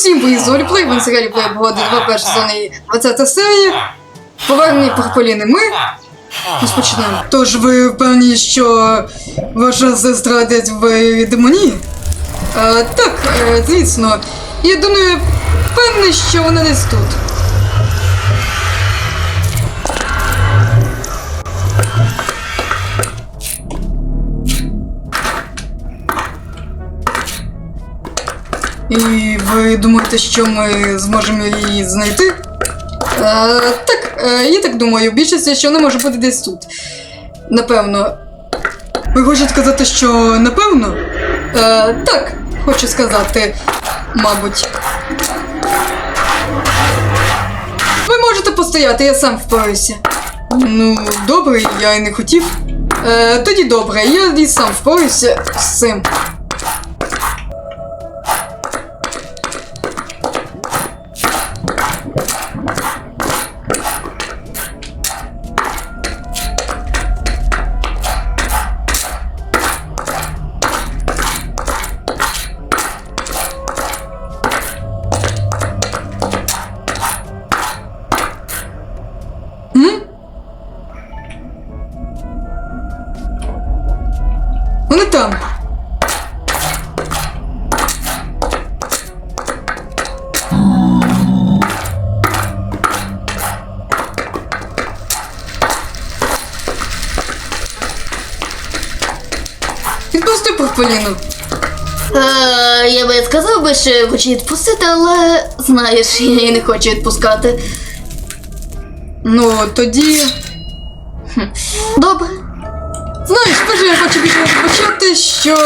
Усім з Оліплей, він серіалі Плейбоди 2 перша сезон і 20 серія. Повернені Парполіни ми розпочинаємо. Тож ви впевнені, що ваша сестра десь в демоні? Е, так, е, звісно. Я думаю, впевнений, що вона десь тут. І ви думаєте, що ми зможемо її знайти? Е, так, е, я так думаю, більшість, що вона може бути десь тут. Напевно. Ви хочете сказати, що напевно? Е, так, хочу сказати, мабуть. Ви можете постояти, я сам впораюся. Ну, добре, я й не хотів. Е, тоді добре, я і сам впораюся з цим. М? Вони там. Відпусти Парполіну. Е, я би сказав би, що хочу відпустити, але знаєш, я її не хочу відпускати. Ну, тоді. Добре. Знаєш, перше я хочу почати, що.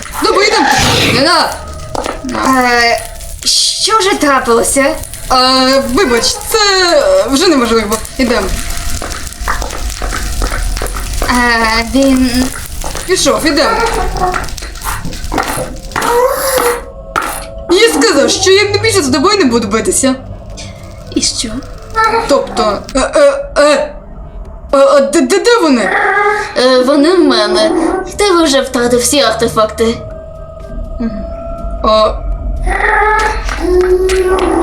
Переміг. Добре, йдемо. Е, що вже трапилося? А, вибач, це вже неможливо. Ідемо. Е, він. Пішов, ідемо. Я сказав, що я більше з тобою не буду битися. І що? Тобто. Е, е, е. Де, де, де вони? Е, вони в мене. Ти вже втратив всі артефакти. О.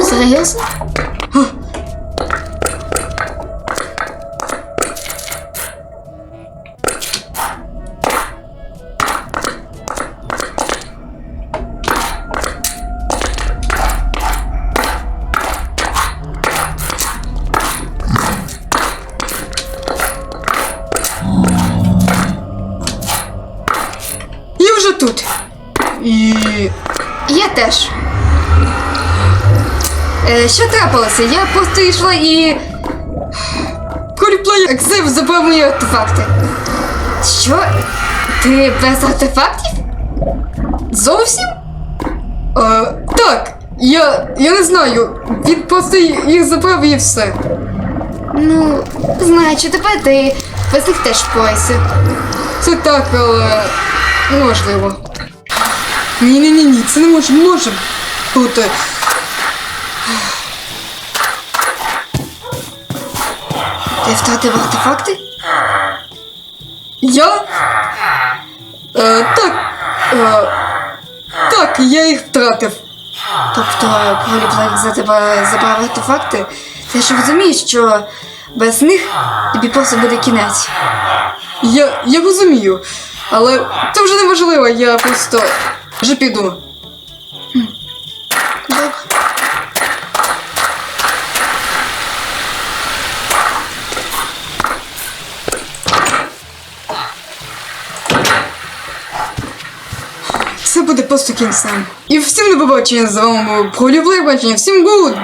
Серйозно? Тут. І. Я теж. Е, що трапилося? Я просто йшла і. Коліплей Ексев забрав мої артефакти. Що? Ти без артефактів? Зовсім? А, так. Я. я не знаю. Він просто їх забрав і все. Ну, знаючи тебе, ти без них теж впорайся. Це так, але неможливо. Ні, ні, ні, ні, це не може, може бути. Ти втратив артефакти? Я? Е, так. Е, так, я їх втратив. Тобто, Блек за тебе забрав артефакти, ти ж розумієш, що без них тобі просто буде кінець. Я, я розумію. Але це вже неможливо, я просто вже піду. Це буде просто кінцем. І всім до побачення з вами був Пролівлей бачення. Всім гуд!